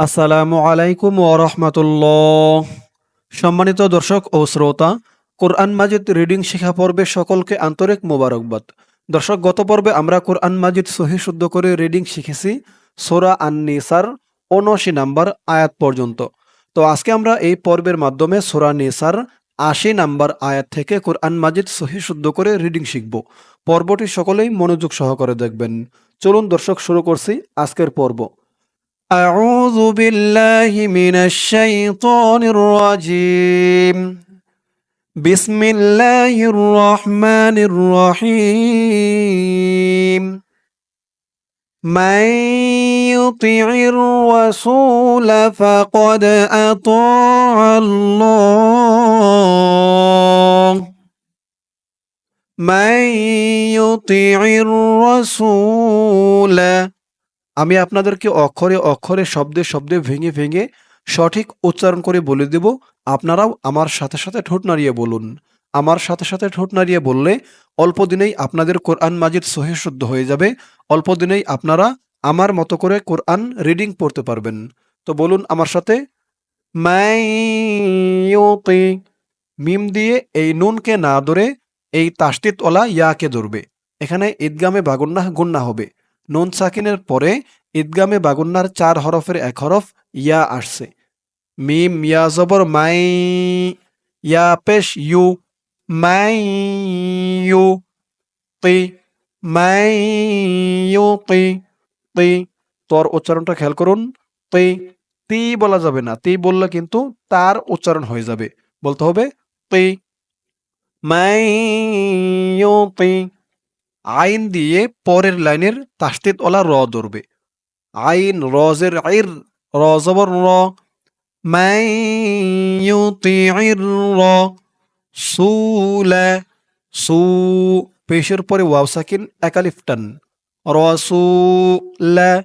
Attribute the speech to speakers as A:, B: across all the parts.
A: আসসালামু আলাইকুম ওরহমতুল্লাহ সম্মানিত দর্শক ও শ্রোতা, কোরআন মাজিদ রিডিং শিখা পর্বে সকলকে আন্তরিক মোবারকবাদ। দর্শক, গত পর্বে আমরা কোরআন মাজিদ সহি শুদ্ধ করে রিডিং শিখেছি, সোরা আন নিসার উনআশি নাম্বার আয়াত পর্যন্ত। তো আজকে আমরা এই পর্বের মাধ্যমে সোরা নিসার আশি নাম্বার আয়াত থেকে কোরআন মাজিদ সহি শুদ্ধ করে রিডিং শিখব। পর্বটি সকলেই মনোযোগ সহকারে দেখবেন। চলুন দর্শক, শুরু করছি আজকের পর্ব। أعوذ بالله من الشيطان الرجيم. بسم الله الرحمن الرحيم. من يطع الرسول فقد أطاع الله. من يطع الرسول আমি আপনাদেরকে অক্ষরে অক্ষরে, শব্দে শব্দে, ভেঙে ভেঙে সঠিক উচ্চারণ করে বলে দেব। আপনারাও আমার সাথে সাথে ঠোঁট নাড়িয়ে বলুন। আমার সাথে সাথে ঠোঁট নাড়িয়ে বললে অল্প দিনেই আপনাদের কোরআন মাজিদ সহি শুদ্ধ হয়ে যাবে। অল্প দিনেই আপনারা আমার মতো করে কোরআন রিডিং পড়তে পারবেন। তো বলুন আমার সাথে মিম দিয়ে এই নুনকে না ধরে এই তাস্তিতওয়ালা ইয়াকে ধরবে। এখানে ঈদগামে বাগুন্না গুন্না হবে। নুন সাকিনের পরে ঈদগামে বাগুন্নার চার হরফের এক হরফ ইয়া আসছে। মিম ইয়া জবর মাই ইয়া পেশ ইউ, মাই ইউ তি, মাই ইউ তি তি। তোর উচ্চারণটা খেয়াল করুন, তি। তি বলা যাবে না, তি বললে কিন্তু তার উচ্চারণ হয়ে যাবে। বলতে হবে তি। মাই ইউ তি আইন দিয়ে পরের লাইনের তাস্তিত ওলা র ধরবে। আইন রজের আইর, র জবর র। সু, পেশের পরে ওয়াও সাকিন একালিফ টান। রসুলা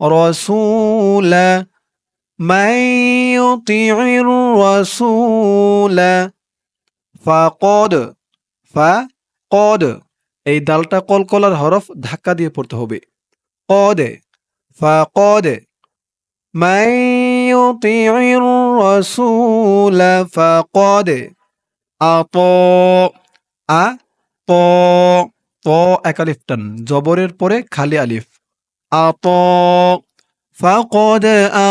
A: রসুলা মাইয়ুতির রসুলা ফাকদ ফাকদ এই ডালটা কলকলার হরফ ধাক্কা দিয়ে পড়তে হবে। কদে, ফা ক দে আ আ জবরের পরে খালি আলিফ। আ ফা আ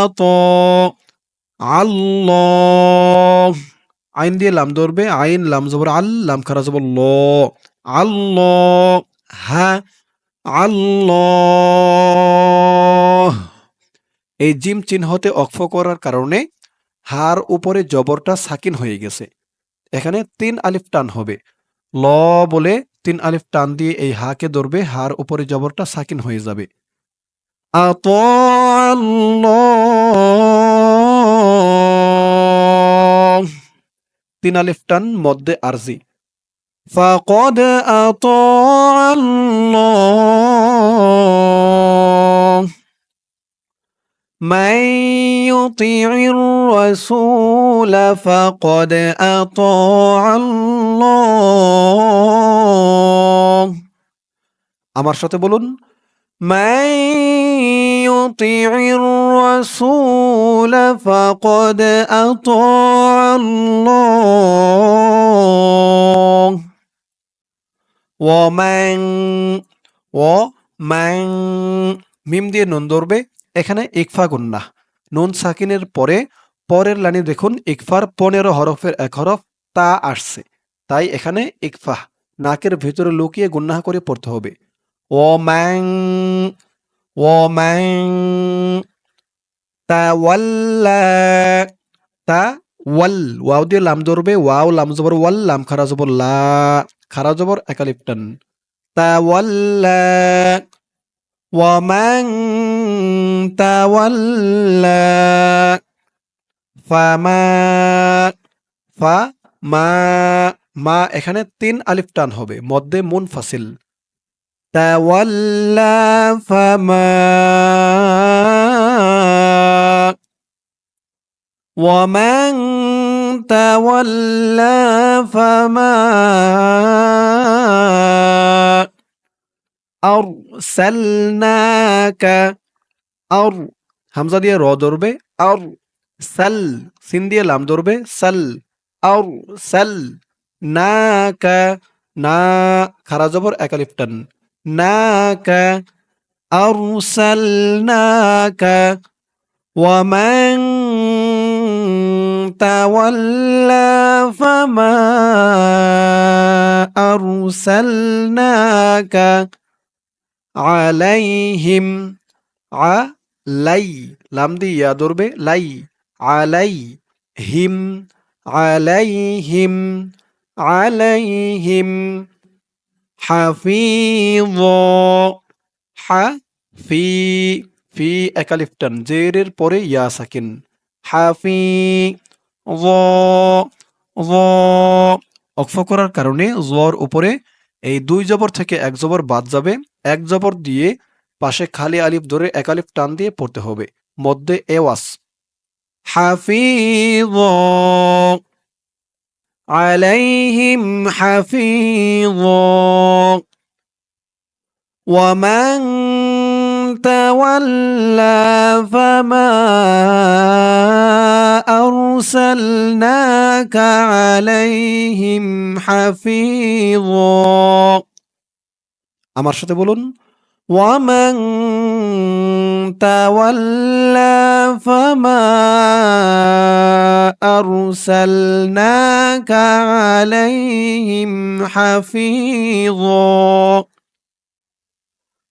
A: আইন দিয়ে লাম ধরবে, আইন, লাম জবর আল্লাম খারা জবর, ল। আল্লাহ হা আল্লাহ। এই জিম চিহ্নতে অক্ষ করার কারণে হার উপরে জবরটা সাকিন হয়ে গেছে। এখানে তিন আলিফ টান হবে। ল বলে তিন আলিফ টান দিয়ে এই হাকে ধরবে হার উপরে জবরটা সাকিন হয়ে যাবে। আত তিন আলিফ টান মধ্যে আরজি। فقد أطاع الله من يطيع الرسول فقد أطاع الله আমার সাথে বলুন من يطيع الرسول فقد أطاع الله ওয়ামাং ওয়ামাং মিম দিয়ে নুন ধরবে। এখানে ইকফা গুন্না। নুন সাকিনের পরে, পরের লাইনে দেখুন, ইকফার পনেরো হরফের এক হরফ তা আসছে। তাই এখানে ইকফা, নাকের ভেতরে লুকিয়ে গুন্না করে পড়তে হবে। ও ওয়ামাং তা ওয়াল্লা তা ওয়াল ওয়াও দিয়ে লাম ধরবে। ওয়াও, লাম জবর ওয়াল, লাম খারা জবর লা। খারা জবর একালিপটান তাওয়াল্লা ওয়ামান তাওয়াল্লা ফামা ফা মা মা এখানে তিন আলিফ টান হবে মধ্যে মুন ফাসিল তাওয়াল্লা ফামা ومن تولى فما أرسلناك أر হামজা দিয়ে র ধরবে আর সাল সিন দিয়ে লাম ধরবে সাল আর সাল না কা না খারা জবর একালিফ টান না কা أرسلناك ومن تولى فما أرسلناك عليهم علي লাম দিয়ে ইয়া ধরবে লাই আলাই হিম আলাইহিম আলাইহিম হাফিজ হা ফি ফি একালিফটান জেরের পরে ইয়া সাকিন হাফি জ জ অক্ষ করার কারণে জোয়ার উপরে এই দুই জবর থেকে এক জবর বাদ যাবে। এক জবর দিয়ে পাশে খালি আলিফ ধরে এক আলিফ টান দিয়ে পড়তে হবে। মধ্যে এওয়াস হাফিজ আলাইহিম হাফিজ। ওয়ামান تولى فما أرسلناك عليهم حفيظا আমার সাথে বলুন ومن تولى فما أرسلناك عليهم حفيظا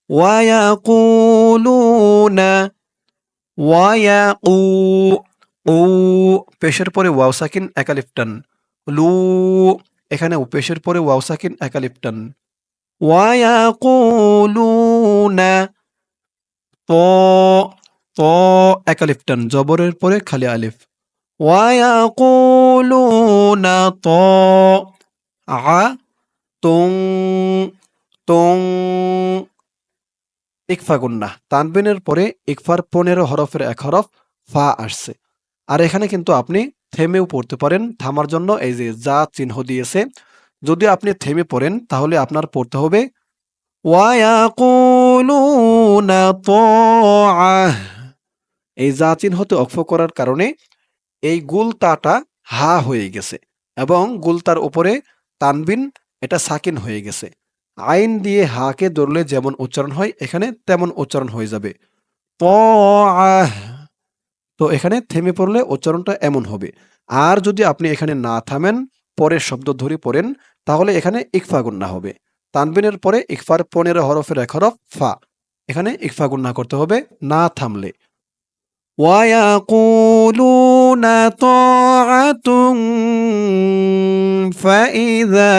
A: ওয়ায়াকুলুন, ওয়ায়াকু ও পেশের পরে ওয়াও সাকিন একালিপটান লু, এখানে পেশের পরে ওয়াও সাকিন একালিপটান ওয়ায়াকুলুন, ত ত একালিপটান জবরের পরে খালি আলিফ। ওয়ায়াকুলুন, ত, আ, তুং তুং ইকফা গুন্না। তানবিনের পরে ইকফার পনেরো হরফের এক হরফ ফা আসছে। আর এখানে কিন্তু আপনি থেমেও পড়তে পারেন। থামার জন্য এই যে যা চিহ্ন দিয়েছে, যদি আপনি থেমে পড়েন, তাহলে আপনার পড়তে হবে এই যা চিহ্নতে অক্ষ করার কারণে এই গুলতাটা হা হয়ে গেছে এবং গুলতার উপরে তানবিন এটা সাকিন হয়ে গেছে। আইন দিয়ে হাকে ধরলে যেমন উচ্চারণ হয় এখানে তেমন উচ্চারণ হয়ে যাবে তাআহ তো এখানে থেমে পড়লে উচ্চারণটা এমন হবে আর যদি আপনি এখানে না থামেন পরের শব্দ ধরে পড়েন তাহলে এখানে ইকফা গুন্না হবে তানবিনের পরে ইকফার পনেরো হরফের এক হরফ ফা এখানে ইকফা গুন্না করতে হবে না থামলে ويقولون طاعة فإذا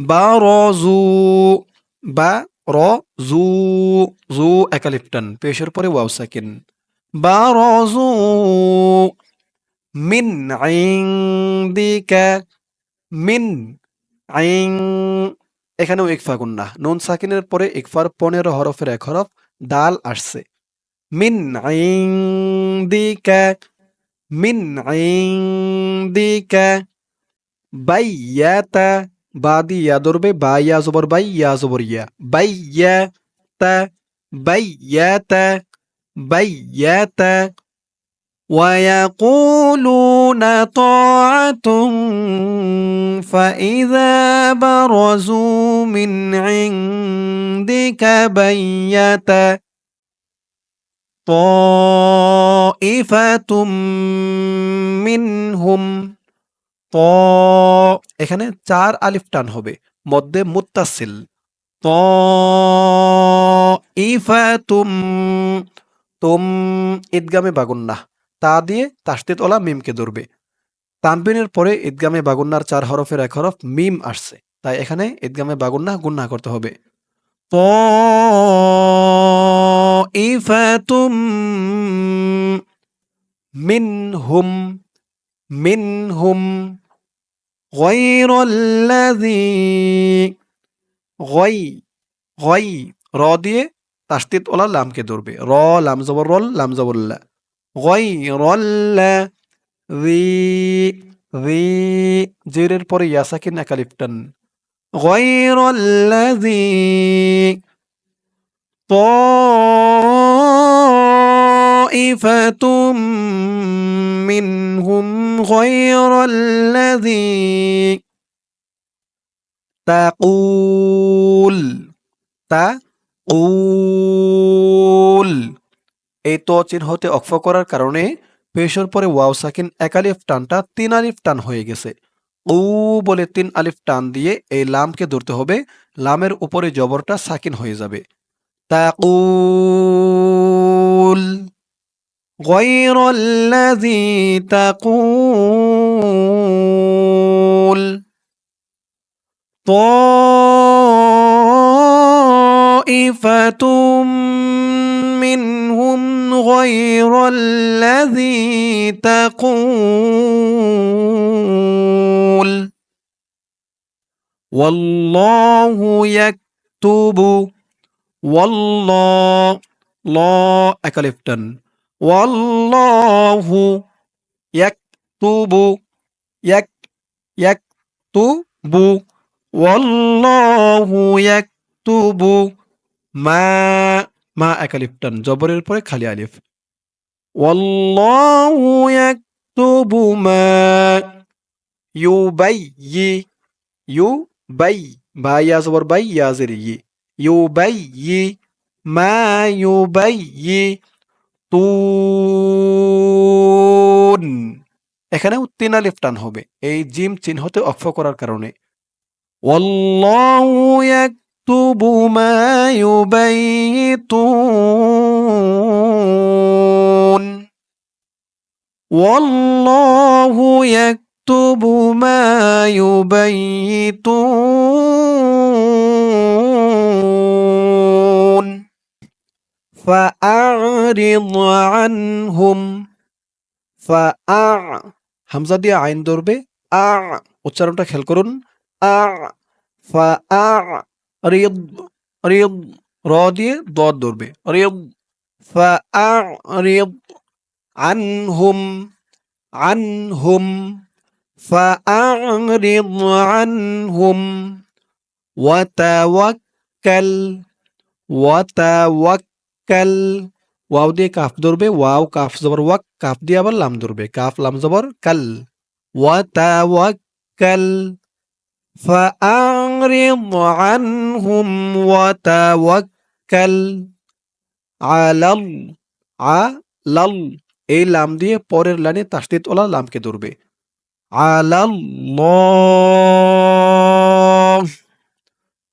A: برزوا برزوا জু একালিফটান পেশের পরে ওয়াও সাকিন برزوا من عندك মিন আইং এখানেও ইকফা গুন্না নুন সাকিনের পরে ইকফার পনেরো হরফের এক হরফ দাল আসছে মিন আইং দিকা মিন আইং দিকা بعد يا ضربة با يا زبر بي يا زبر يا بيت يا تا ويقولون طاعة فإذا برزوا من عندك بيت طائفة منهم ত, এখানে চার আলিফ টান হবে। মধ্যে মুতাসিল ত ইফা তুম তুম ঈদগামে বাগুন্না তা দিয়ে তাস্তিত ওলা মিমকে ধরবে। তানবিনের পরে ঈদগামে বাগুন্নার চার হরফের এক হরফ মিম আসছে। তাই এখানে ঈদগামে বাগুন্না গুন্না করতে হবে। ত ইফা মিন হুম মিন হুম غير الذي غي غي র দিয়ে তাসদিদ ওলা লামকে ধরবে র লাম জবর রল লাম জবর লা غير الذي ذي জেরের পরে ইয়া সাকিন একালিফ টান غير الذي طائفة منهم غير الذي تقول تقول এই ত চিহ্নতে অক্ষ করার কারণে পেশর পরে ওয়াও সাকিন এক আলিফ টানটা তিন আলিফ টান হয়ে গেছে উ বলে তিন আলিফ টান দিয়ে এই লামকে ধরতে হবে লামের উপরে জবরটা সাকিন হয়ে যাবে তাকুল غير الذي تقول. طائفة منهم غير الذي تقول. والله يكتب. والله. لا أكلفتن ওয়াল্লাহু ইয়াকতুবু, ইয়াক, ইয়াকতুবু, ওয়াল্লাহু ইয়াকতুবু, মা মা একালিফ টান, জবরের পরে খালি আলিফ। ওয়াল্লাহু ইয়াকতুবু মা ইউবাইয়ি, ইউবাই বাই ইয়া জবর বাইয়া ইয়া জের ই ইউবাইয়ি, মা ইউবাইয়ি। তুন এখানেও তিন আলিফ টান হবে এই জিম চিহ্নতে অক্ষ করার কারণে ওয়াল্লাহু يكتب ما يبيتون والله يكتب ما يبيتون فأعرض عنهم فأع হামজা দিয়ে আইন ধরবে আ উচ্চারণটা খেয়াল করুন আ ফা আ রিদ রিদ র দিয়ে দদ ধরবে রিদ فأعرض عنهم عنهم فأعرض عنهم وتوكل وتوكل ওয়াও দিয়ে কাফ ধরবে ওয়াও কাফ জবর ওয়াক কাফ দিয়ে আবার লাম ধরবে কাফ লাম জবর কাল ওয়াতাওয়াক্কাল فأعرض عنهم وتوكل على ال- على ال- এই লাম দিয়ে পরের লাইনে তাসদিদ ওলা লামকে ধরবে আলাল্লাহ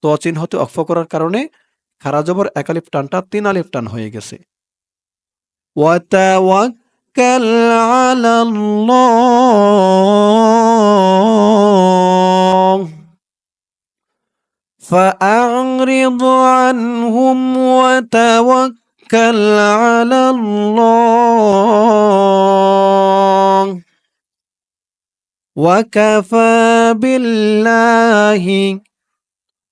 A: তো চিহ্নতে অক্ষ করার কারণে খারা জবর এক আলিফ টানটা তিন আলিফ টান হয়ে গেছে وتوكل على الله. فأعرض عنهم وتوكل على الله. وكفى بالله.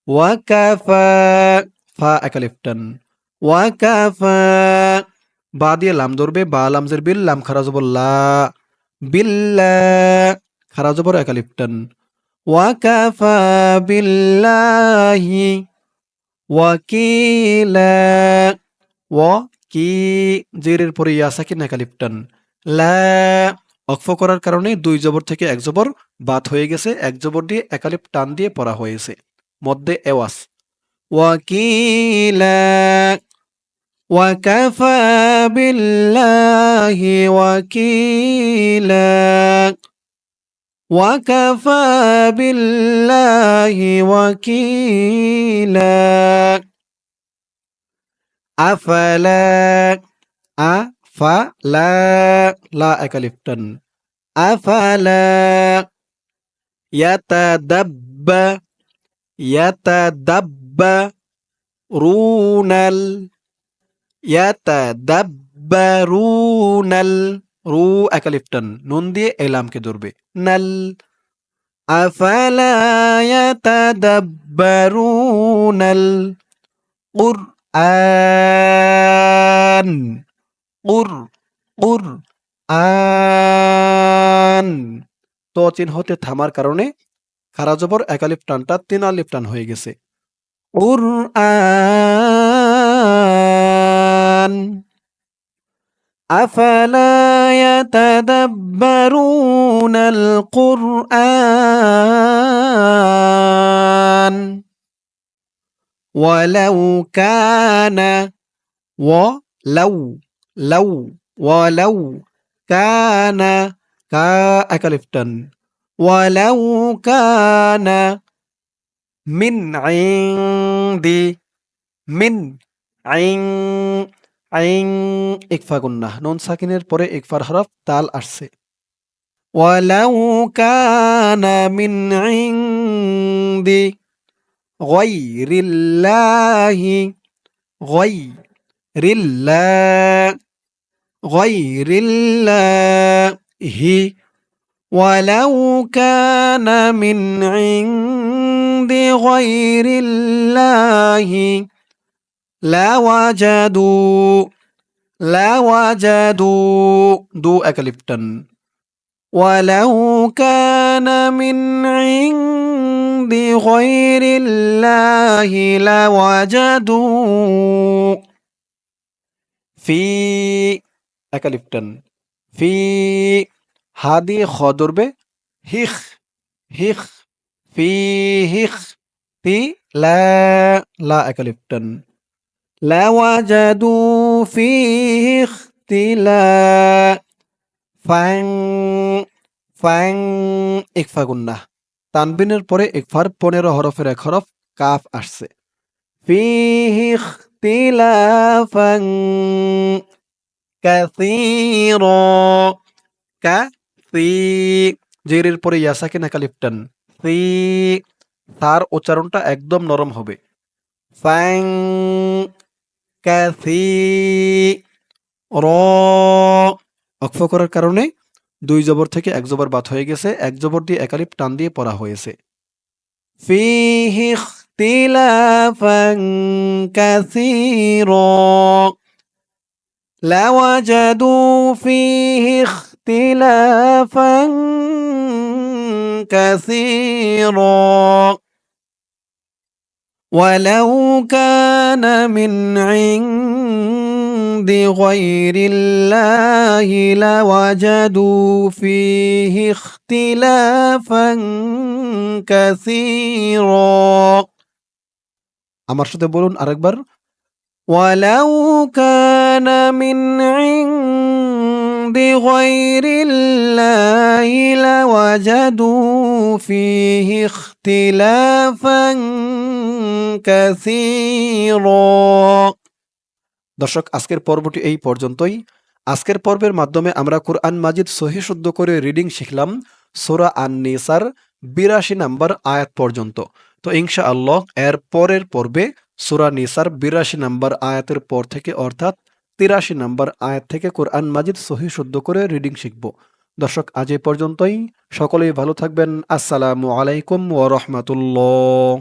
A: وكفى. فا أكلفتن وكفى. বা দিয়ে লাম ধরবে, বা লামজের বিল, লাম খারা জবর লা। বিল্লা খারা জবর একালিপ্টান ওয়াকাফা বিল্লাহি, ওয়াকিলা ওয়া কি জেরের পরে ইয়া সাকিন লা, অক্ফ করার কারণে দুই জবর থেকে এক জবর বাদ হয়ে গেছে, এক জবর দিয়ে একালিপ টান দিয়ে পড়া হয়েছে। মধ্যে এওয়াস। ওয়াকিলা وكفى بالله وكيلا. وكفى بالله وكيلا. أفلا أفلا. لا أكلفتن أفلا. يتدب يتدبرون ইয়াতাদাব্বারুনাল রু একালিফটান নুন দিয়ে এলামকে ধরবে নাল আফালা ইয়াতাদাব্বারুনাল কুরআন কুর কুর আন তো চিহ্ন হতে থামার কারণে খারা জবর একালিফ টানটা তিন টান হয়ে গেছে। উর কুরআন أفلا يتدبرون القرآن ولو كان ولو لو ولو كان كا أكلفتن ولو كان من عندي من عند আইং ইকফা গুন্না নুন সাকিনের পরে ইকফার হরফ তাল আসছে। ওয়ালাউ কানা মিন ইংদি গয়রিল্লাহি গয়রিল্লাহ গয়রিল্লাহি। ওয়ালাউ কানা মিন ইংদি গয়রিল্লাহি। لا وجدوا. لا وجدوا. دو أكليبتن ولو كان من عند غير الله لوجدوا. في أكليبتن في هذه خضربة هيخ هيخ في هيخ في لا. لا أكليبتن لوجدوا فيه اختلاف ফাং ফাং ইকফা গুন্না তানবিনের পরে ইকফার পনেরো হরফের এক হরফ কাফ আসছে ফিহি ইখতিলাফান কাসীরা কাসী জেরের পরে ইয়াসাকিন একালিফটান সি তার উচ্চারণটা একদম নরম হবে ফাং কাসী র অক্ষ করার কারণে দুই জবর থেকে এক জবর বাদ হয়ে গেছে এক জবর দিয়ে একালিপ টান দিয়ে পড়া হয়েছে ফিহি ইখতিলাফান কাসীরা لوجدوا فيه اختلافا كثيرا ولو كان من عند غير الله لوجدوا فيه اختلافا كثيرا আমার সাথে বলুন আরেকবার ولو كان من عند غير الله لوجدوا فيه اختلافا كثيرا দর্শক আজকের পর্বটি এই পর্যন্তই আজকের পর্বের মাধ্যমে আমরা কোরআন মাজিদ সহি শুদ্ধ করে রিডিং শিখলাম সোরা আন নিসার বিরাশি নাম্বার আয়াত পর্যন্ত তো ইনশা আল্লাহ এর পরের পর্বে সুরা নিসার বিরাশি নাম্বার আয়াতের পর থেকে অর্থাৎ তিরাশি নাম্বার আয়াত থেকে কোরআন মাজিদ সহি শুদ্ধ করে রিডিং শিখব দর্শক আজ এ পর্যন্তই। সকলেই ভালো থাকবেন। আসসালামু আলাইকুম ওয়া রাহমাতুল্লাহ।